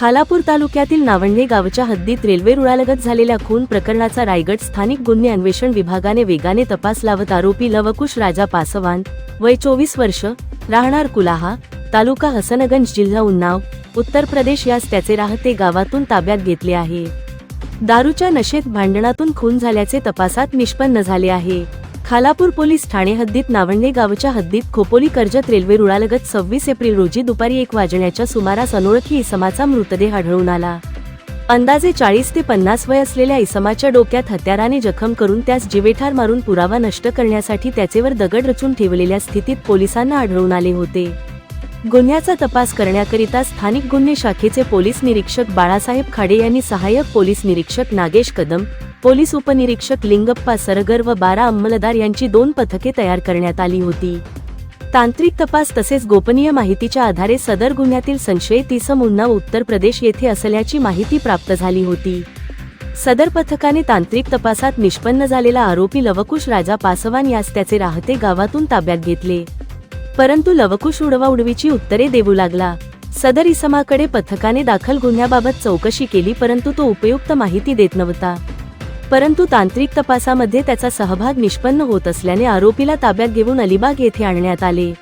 खालापूर तालुक्यातील नावंडे गावच्या हद्दीत रेल्वे रुळालगत झालेल्या खून प्रकरणाचा रायगड स्थानिक गुन्हे अन्वेषण विभागाने वेगाने तपास लावत आरोपी लवकुश राजा पासवान वय चोवीस वर्ष राहणार कुलाहा तालुका हसनगंज जिल्हा उन्नाव उत्तर प्रदेश यास त्याचे राहते गावातून ताब्यात घेतले आहे. दारूच्या नशेत भांडणातून खून झाल्याचे तपासात निष्पन्न झाले आहे. खालापूर पोलीस ठाणे हद्दीत नावंडे गावच्या हद्दीत खोपोली कर्जत रेल्वे रुळालगत सव्वीस एप्रिल रोजी दुपारी एक वाजण्याच्या सुमारास अनोळखी इसमाचा मृतदेह आढळून आला. अंदाजे चाळीस ते पन्नास वय असलेल्या इसमाच्या डोक्यात हत्याराने जखम करून त्यास जिवेठार मारून पुरावा नष्ट करण्यासाठी त्याचेवर दगड रचून ठेवलेल्या स्थितीत पोलिसांना आढळून आले होते. गुन्ह्याचा तपास करण्याकरिता स्थानिक गुन्हे शाखेचे पोलीस निरीक्षक बाळासाहेब खाडे यांनी सहाय्यक पोलीस निरीक्षक नागेश कदम पोलीस उपनिरीक्षक लिंगप्पा सरगर व बारा अंमलदार यांची दोन पथके तयार करण्यात आली होती. तांत्रिक तपास तसेच गोपनीय माहितीच्या आधारे सदर गुन्ह्यातील संशयित इसम उन्नाव उत्तर प्रदेश येथे असल्याची माहिती प्राप्त झाली होती. सदर पथकाने तांत्रिक तपासात निष्पन्न झालेला आरोपी लवकुश राजा पासवान यास त्याचे राहते गावातून ताब्यात घेतले. परंतु लवकुश उडवाउडवीची उत्तरे देऊ लागला. सदर इसमाकडे पथकाने दाखल गुन्ह्याबाबत चौकशी केली परंतु तो उपयुक्त माहिती देत नव्हता. परंतु तांत्रिक तपासामध्ये त्याचा सहभाग निष्पन्न होत असल्याने आरोपीला ताब्यात घेऊन अलिबाग येथे आणण्यात आले.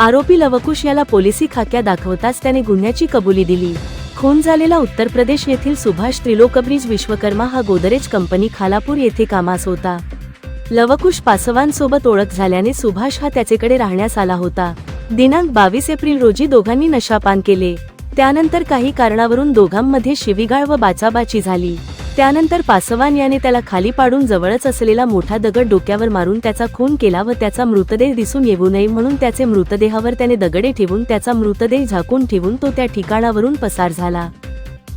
आरोपी लवकुश याला पोलिसी खाक्या दाखवताच त्याने गुन्ह्याची कबुली दिली. खून झालेला उत्तर प्रदेश येथील सुभाष त्रिलोकब्रिज विश्वकर्मा हा गोदरेज कंपनी खालापूर येथे कामास होता. लवकुश पासवान सोबत ओळख झाल्याने सुभाष हा त्याचेकडे राहण्यास आला होता. दिनांक बावीस एप्रिल रोजी दोघांनी नशापान केले. त्यानंतर काही कारणावरून दोघांमध्ये शिवीगाळ व बाचाबाची झाली. त्यानंतर पासवान याने त्याला खाली पाडून जवळच असलेला मोठा दगड डोक्यावर मारून त्याचा खून केला व त्याचा मृतदेह दिसून येऊ नये म्हणून त्याचे मृतदेहावर त्याने दगडे ठेवून त्याचा मृतदेह झाकून ठेवून तो त्या ठिकाणावरून पसार झाला.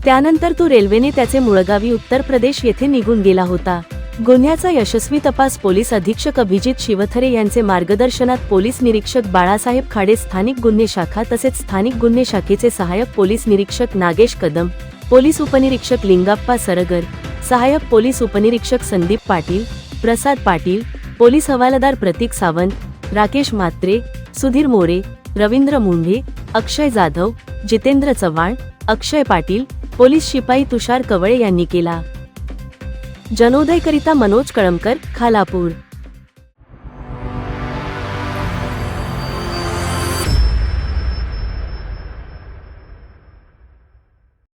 त्यानंतर तो रेल्वेने त्याचे मुळगावी उत्तर प्रदेश येथे निघून गेला होता. गुन्ह्याचा यशस्वी तपास पोलीस अधीक्षक अभिजित शिवथरे यांचे मार्गदर्शनात पोलीस निरीक्षक बाळासाहेब खाडे स्थानिक गुन्हे शाखा तसेच स्थानिक गुन्हे शाखेचे सहाय्यक पोलीस निरीक्षक नागेश कदम पोलीस उपनिरीक्षक लिंगाप्पा सरगर सहाय्यक पोलीस उपनिरीक्षक संदीप पाटील प्रसाद पाटील पोलीस हवालदार प्रतीक सावंत राकेश म्हात्रे सुधीर मोरे रवींद्र मुंढे अक्षय जाधव जितेंद्र चव्हाण अक्षय पाटील पोलीस शिपाई तुषार कवळे यांनी केला. जनोदयकरिता मनोज कळमकर खालापूर.